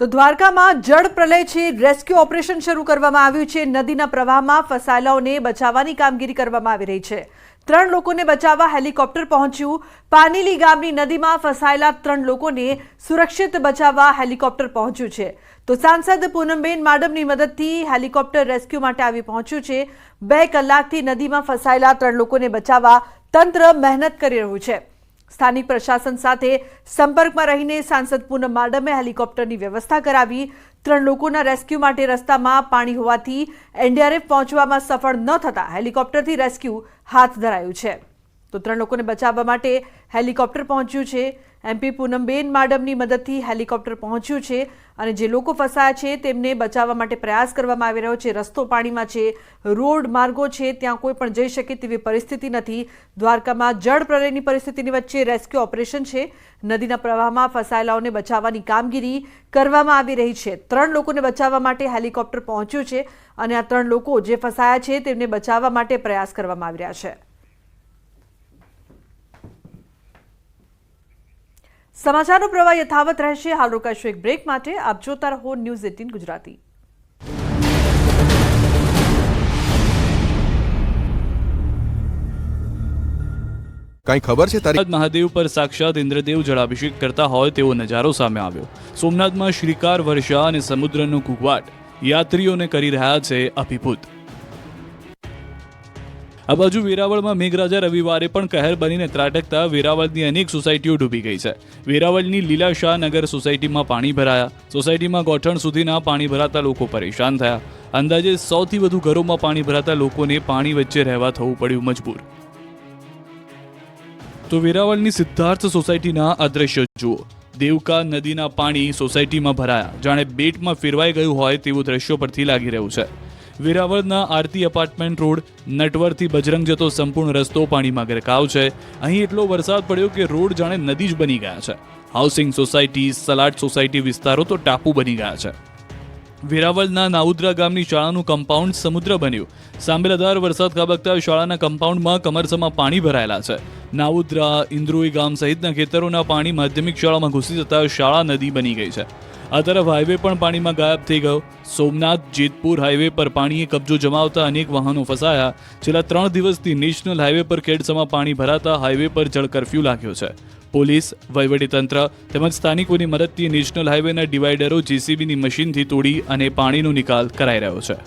તો દ્વારકામાં જળ પ્રલય છે રેસ્ક્યુ ઓપરેશન શરૂ કરવામાં આવ્યું છે. નદીના પ્રવાહમાં ફસાયેલાઓને બચાવવાની કામગીરી કરવામાં આવી રહી છે. ત્રણ લોકોને બચાવવા હેલિકોપ્ટર પહોંચ્યું. પાનીલી ગામની નદીમાં ફસાયેલા ત્રણ લોકોને સુરક્ષિત બચાવવા હેલિકોપ્ટર પહોંચ્યું છે. તો સાંસદ પૂનમબેન માડમની મદદથી હેલિકોપ્ટર રેસ્ક્યુ માટે આવી પહોંચ્યું છે. બે કલાકથી નદીમાં ફસાયેલા ત્રણ લોકોને બચાવવા તંત્ર મહેનત કરી રહ્યું છે. સ્થાનિક પ્રશાસન સાથે સંપર્કમાં રહીને સાંસદ પૂનમ માડમે હેલિકોપ્ટરની વ્યવસ્થા કરાવી, ત્રણ લોકોના રેસ્ક્યુ માટે રસ્તામાં પાણી હોવાથી એનડીઆરએફ પહોંચવામાં સફળ ન થતાં હેલિકોપ્ટરથી રેસ્ક્યુ હાથ ધરાયું છે. તો ત્રણ લોકોને બચાવવા માટે હેલિકોપ્ટર પહોંચ્યું છે. એમપી પૂનમબેન માડમની મદદથી હેલિકોપ્ટર પહોંચ્યું છે અને જે લોકો ફસાયા છે તેમને બચાવવા માટે પ્રયાસ કરવામાં આવી રહ્યો છે. રસ્તો પાણીમાં છે, રોડ માર્ગો છે, ત્યાં કોઈ પણ જઈ શકે તેવી પરિસ્થિતિ નથી. દ્વારકામાં જળ પ્રલયની પરિસ્થિતિની વચ્ચે રેસ્ક્યુ ઓપરેશન છે. નદીના પ્રવાહમાં ફસાયેલાઓને બચાવવાની કામગીરી કરવામાં આવી રહી છે. ત્રણ લોકોને બચાવવા માટે હેલિકોપ્ટર પહોંચ્યું છે અને આ ત્રણ લોકો જે ફસાયા છે તેમને બચાવવા માટે પ્રયાસ કરવામાં આવી રહ્યા છે. સમાચારનો પ્રવાહ યથાવત રહેશે. હાલ રોકાશું એક બ્રેક માટે. આપ જોતા રહો ન્યૂઝ એટીન ગુજરાતી. કઈ ખબર છે તારી? મહાદેવ પર સાક્ષાત ઇન્દ્રદેવ જળાભિષેક કરતા હોય તેવો નજારો સામે આવ્યો. સોમનાથમાં શ્રીકાર વર્ષા અને સમુદ્રનો કુકવાટ યાત્રીઓને કરી રહ્યા છે અભિભૂત. આ બાજુ વેરાવળમાં મેઘરાજા રવિવારે પણ કહેર બનીને ત્રાટકતા વેરાવળની અનેક સોસાયટીઓ ડૂબી ગઈ છે. વેરાવળની લીલાશાહ નગર સોસાયટીમાં પાણી ભરાયા. સોસાયટીમાં ગોઠણ સુધીના પાણી ભરાતા લોકો પરેશાન થયા. અંદાજે સૌથી વધુ ઘરોમાં પાણી ભરાતા લોકોને પાણી વચ્ચે રહેવા થવું પડ્યું મજબૂર. તો વેરાવળની સિદ્ધાર્થ સોસાયટીના અદ્રશ્ય જુઓ. દેવકા નદીના પાણી સોસાયટીમાં ભરાયા. જાણે બેટમાં ફેરવાઈ ગયું હોય તેવું દ્રશ્યો પરથી લાગી રહ્યું છે. વેરાવળના આરતી અપાર્ટમેન્ટ રોડ નટવરથી બજરંગ જતો સંપૂર્ણ રસ્તો પાણીમાં ગરકાવ છે. અહીં એટલો વરસાદ પડ્યો કે રોડ જાણે નદી જ બની ગયા છે. હાઉસિંગ સોસાયટી સલાડ સોસાયટી વિસ્તારો તો ટાપુ બની ગયા છે. વેરાવળના નાઉદ્રા ગામની શાળાનું કમ્પાઉન્ડ સમુદ્ર બન્યું. સાંબેલાધાર વરસાદ ખાબકતા શાળાના કમ્પાઉન્ડમાં કમરસમાં પાણી ભરાયેલા છે. નાઉદ્રા, ઇન્દ્રોઈ ગામ સહિતના ખેતરોના પાણી માધ્યમિક શાળામાં ઘૂસી જતા શાળા નદી બની ગઈ છે. આ તરફ હાઈવે પણ પાણીમાં ગાયબ થઈ ગયો. સોમનાથ, જેતપુર હાઈવે પર પાણીએ કબજો જમાવતા અનેક વાહનો ફસાયા. છેલ્લા ત્રણ દિવસથી નેશનલ હાઈવે પર ખેડસમાં પાણી ભરાતા હાઈવે પર જળ કરફ્યુ લાગ્યો છે. પોલીસ, વહીવટીતંત્ર તેમજ સ્થાનિકોની મદદથી નેશનલ હાઈવેના ડિવાઈડરો જેસીબીની મશીનથી તોડી અને પાણીનો નિકાલ કરાઈ રહ્યો છે.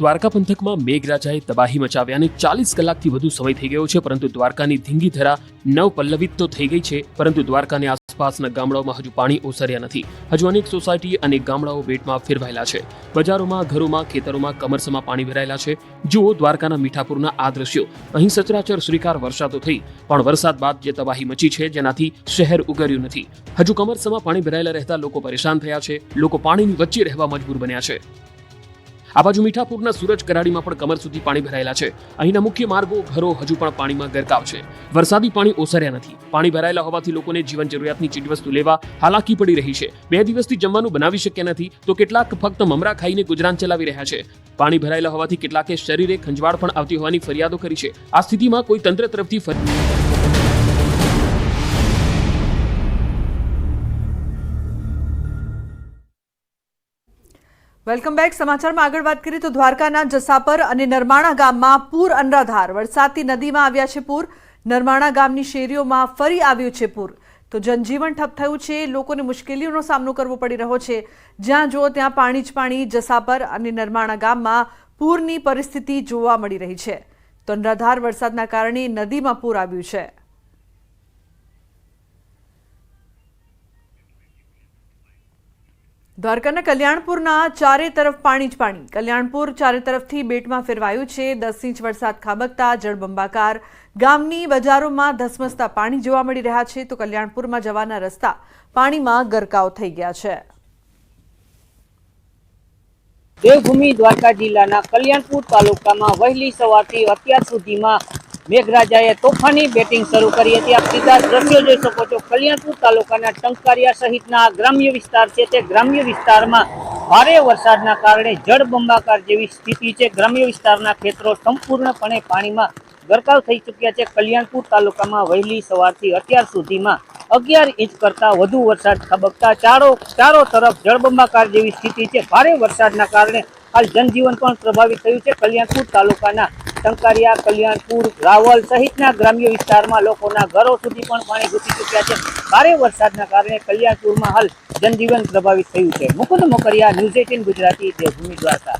દ્વારકા પંથકમાં મેઘરાજાએ તબાહી મચાવ્યા અને ચાલીસ કલાકથી વધુ સમય થઈ ગયો છે, પરંતુ દ્વારકાની ધીંગી ધરા નવ પલ્લવિત તો થઈ ગઈ છે, પરંતુ દ્વારકાની આસપાસના ગામડાઓમાં હજુ પાણી ઓસર્યા નથી. હજુ અનેક સોસાયટી અને ગામડાઓ વેટમાં ફેરવાયેલા છે. બજારોમાં, ઘરોમાં, ખેતરોમાં, કમરસમાં પાણી ભરાયેલા છે. જુઓ દ્વારકાના મીઠાપુરના આ દ્રશ્યો. અહીં સચરાચર શ્રીકાર વર્ષા તો થઈ, પણ વરસાદ બાદ જે તબાહી મચી છે, જેનાથી શહેર ઉગર્યું નથી. હજુ કમરસમાં પાણી ભરાયેલા રહેતા લોકો પરેશાન થયા છે. લોકો પાણીની વચ્ચે રહેવા મજબૂર બન્યા છે. આ બાજુ મીઠાપુરના સુરજ કરાડીમાં પણ કમર સુધી પાણી ભરાયેલા છે. અહીંના મુખ્ય માર્ગો, ઘરો હજુ પણ પાણીમાં ગરકાવ છે. વરસાદી પાણી ઓસર્યા નથી. પાણી ભરાયેલા હોવાથી લોકોને જીવન જરૂરિયાતની ચીજવસ્તુ લેવા હાલાકી પડી રહી છે. બે દિવસથી જમવાનું બનાવી શક્યા નથી, તો કેટલાક ફક્ત મમરા ખાઈને ગુજરાન ચલાવી રહ્યા છે. પાણી ભરાયેલા હોવાથી કેટલાકે શરીરે ખંજવાળ પણ આવતી હોવાની ફરિયાદો કરી છે. આ સ્થિતિમાં કોઈ તંત્ર તરફથી ફરિયાદ વેલકમ બેક. સમાચારમાં આગળ વાત કરીએ તો દ્વારકાના જસાપર અને નરમાણા ગામમાં પૂર અનરાધાર. વરસાદથી નદીમાં આવ્યા છે પૂર. નરમાણા ગામની શેરીઓમાં ફરી આવ્યું છે પૂર. તો જનજીવન ઠપ થયું છે. લોકોને મુશ્કેલીઓનો સામનો કરવો પડી રહ્યો છે. જ્યાં જુઓ ત્યાં પાણી જ પાણી જસાપર અને નરમાણા ગામમાં પૂરની પરિસ્થિતિ જોવા મળી રહી છે. તો અનરાધાર વરસાદના કારણે નદીમાં પૂર આવ્યું છે. દ્વારકાના કલ્યાણપુરના ચારે તરફ પાણી જ પાણી. કલ્યાણપુર ચારે તરફથી બેટમાં ફેરવાયું છે. દસ ઇંચ વરસાદ ખાબકતા, જળબંબાકાર. ગામની બજારોમાં ધસમસતા પાણી જોવા મળી રહ્યા છે. તો કલ્યાણપુરમાં જવાના રસ્તા પાણીમાં ગરકાવ થઈ ગયા છે. દેવભૂમિ દ્વારકા જિલ્લાના કલ્યાણપુર તાલુકામાં વહેલી સવારથી અત્યાર સુધીમાં મેઘરાજાએ તોફાની બેટિંગ શરૂ કરી હતી. આપ સીધા દ્રશ્યો જોઈ શકો છો. કલ્યાણપુર તાલુકાના ટંકારિયા સહિતના ગ્રામ્ય વિસ્તાર છે તે ગ્રામ્ય વિસ્તારમાં ભારે વરસાદના કારણે જળબંબાકાર જેવી સ્થિતિ છે. ગ્રામ્ય વિસ્તારના ખેતરો સંપૂર્ણપણે પાણીમાં ગરકાવ થઈ ચૂક્યા છે. કલ્યાણપુર તાલુકામાં વહેલી સવારથી અત્યાર સુધીમાં અગિયાર ઇંચ કરતાં વધુ વરસાદ ખબકતા ચારો ચારો તરફ જળબંબાકાર જેવી સ્થિતિ છે. ભારે વરસાદના કારણે હાલ જનજીવન પણ પ્રભાવિત થયું છે. કલ્યાણપુર તાલુકાના ટંકારિયા કલ્યાણપુર, રાવલ સહિતના ગ્રામ્ય વિસ્તારમાં લોકોના ઘરો સુધી પણ પાણી ઘૂસી ચૂક્યા છે. ભારે વરસાદના કારણે કલ્યાણપુરમાં હાલ જનજીવન પ્રભાવિત થયું છે. Mukund Mokariya, news eighteen, Gujarati Devbhumi Dwarka.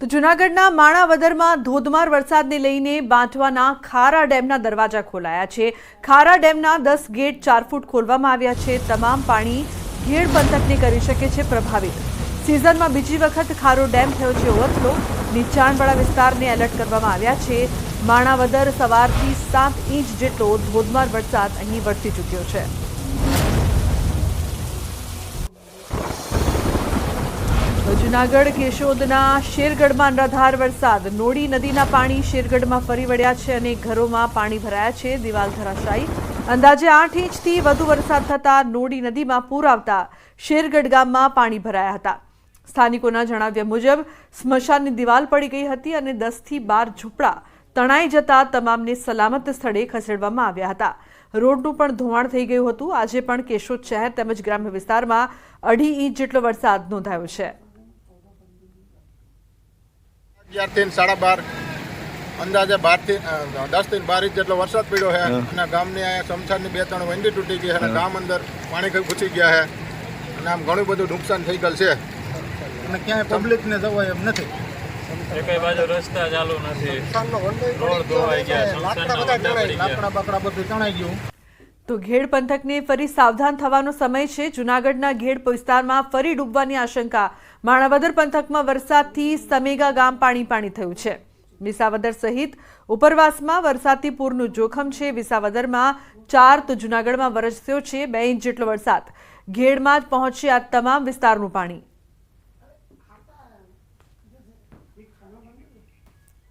તો જૂનાગઢના માણાવદરમાં ધોધમાર વરસાદને લઈને બાંટવાના ખારા ડેમના દરવાજા ખોલાયા છે. ખારા ડેમના દસ ગેટ ચાર ફૂટ ખોલવામાં આવ્યા છે. તમામ પાણી ઘેડ પંથકને કરી શકે છે પ્રભાવિત. સિઝનમાં બીજી વખત ખારો ડેમ થયો છે ઓવરફ્લો. નીચાણવાળા વિસ્તારને એલર્ટ કરવામાં આવ્યા છે. માણાવદર સવારથી સાત ઇંચ જેટલો ધોધમાર વરસાદ અહીં વરસી ચૂક્યો છે. જૂનાગઢ, કેશોદના શેરગઢમાં અનરાધાર વરસાદ. નોડી નદીના પાણી શેરગઢમાં ફરી વળ્યા છે અને ઘરોમાં પાણી ભરાયા છે. દિવાલ ધરાશાયી. અંદાજે આઠ ઇંચથી વધુ વરસાદ થતા નોડી નદીમાં પૂર આવતા શેરગઢ ગામમાં પાણી ભરાયા હતા. સ્થાનિકોના જણાવ્યા મુજબ સ્મશાનની દિવાલ પડી ગઈ હતી અને દસથી બાર ઝૂંપડા તણાઈ જતા તમામને સલામત સ્થળે ખસેડવામાં આવ્યા હતા. રોડનું પણ ધોવાણ થઈ ગયું હતું. આજે પણ કેશોદ શહેર તેમજ ગ્રામ્ય વિસ્તારમાં અઢી ઇંચ જેટલો વરસાદ નોંધાયો છે. સાડા બાર અંદાજે બારથી દસથી બાર ઇંચ જેટલો વરસાદ પડ્યો છે અને ગામની અહીંયા સમસારની બે ત્રણ વંડી તૂટી ગઈ છે અને ગામ અંદર પાણી ઘૂસી ગયા છે. અને આમ ઘણું બધું નુકસાન થઈ ગયેલ છે. અને ક્યાંય પબ્લિકને જવાય એમ નથી. એકેય બાજુ રસ્તા ચાલુ નથી. રોડ ધોવાઈ ગયા લાકડા શમશાનના બધા વંડા ચણાઈ પડી ગયા. લાકડા બાકડા બધું ચણાઈ ગયું. તો ઘેડ પંથકને ફરી સાવધાન થવાનો સમય છે. જૂનાગઢના ઘેડ વિસ્તારમાં ફરી ડૂબવાની આશંકા. માણાવદર પંથકમાં વરસાદથી સમેગા ગામ પાણી પાણી થયું છે. વિસાવદર સહિત ઉપરવાસમાં વરસાદથી પૂરનું જોખમ છે. વિસાવદરમાં ચાર તો જૂનાગઢમાં વરસ્યો છે. બે ઇંચ જેટલો વરસાદ. ઘેડમાં જ પહોંચશે આ તમામ વિસ્તારનું પાણી.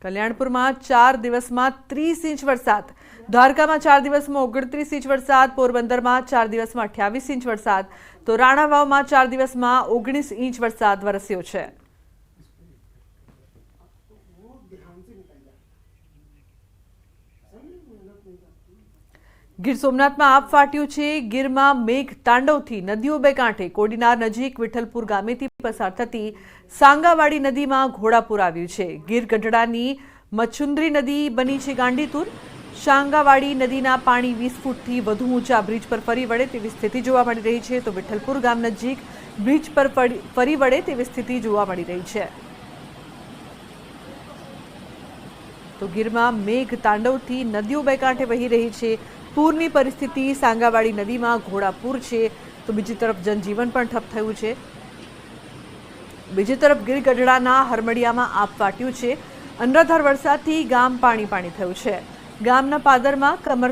કલ્યાણપુરમાં ચાર દિવસમાં ત્રીસ ઇંચ વરસાદ. દ્વારકામાં ચાર દિવસમાં ઓગણત્રીસ ઇંચ વરસાદ, પોરબંદરમાં ચાર દિવસમાં અઠ્યાવીસ ઇંચ વરસાદ. તો રાણાવાવમાં ચાર દિવસમાં ઓગણીસ ઇંચ વરસાદ વરસ્યો છે. ગીર સોમનાથમાં આપ ફાટ્યું છે. ગીરમાં મેઘ તાંડવથી નદીઓ બે કાંઠે, કોડીનાર નજીક વિઠ્ઠલપુર ગામેથી પસાર થતી સાંગાવાડી નદીમાં ઘોડાપુર આવ્યું છે. ગીર ગઢડાની મચ્છુંદરી નદી બની છે ગાંડીતુર. સાંગાવાડી નદીના પાણી વીસ ફૂટથી વધુ ઊંચા બ્રિજ પર ફરી વળે તેવી સ્થિતિ જોવા મળી રહી છે. તો વિઠ્ઠલપુર ગામ નજીક બ્રિજ પર ફરી વળે તેવી સ્થિતિ જોવા મળી રહી છે. તો ગીરમાં મેઘ તાંડવથી નદીઓ બે કાંઠે વહી રહી છે. પૂરની પરિસ્થિતિ, સાંગાવાડી નદીમાં ઘોડાપૂર છે, તો બીજી તરફ જનજીવન પણ ઠપ થયું છે. બીજી તરફ ગીર ગઢડાના હરમડિયામાં આપ ફાટ્યું છે. અનરાધાર વરસાદથી ગામ પાણી પાણી થયું છે. ગામના પાદરમાં કમર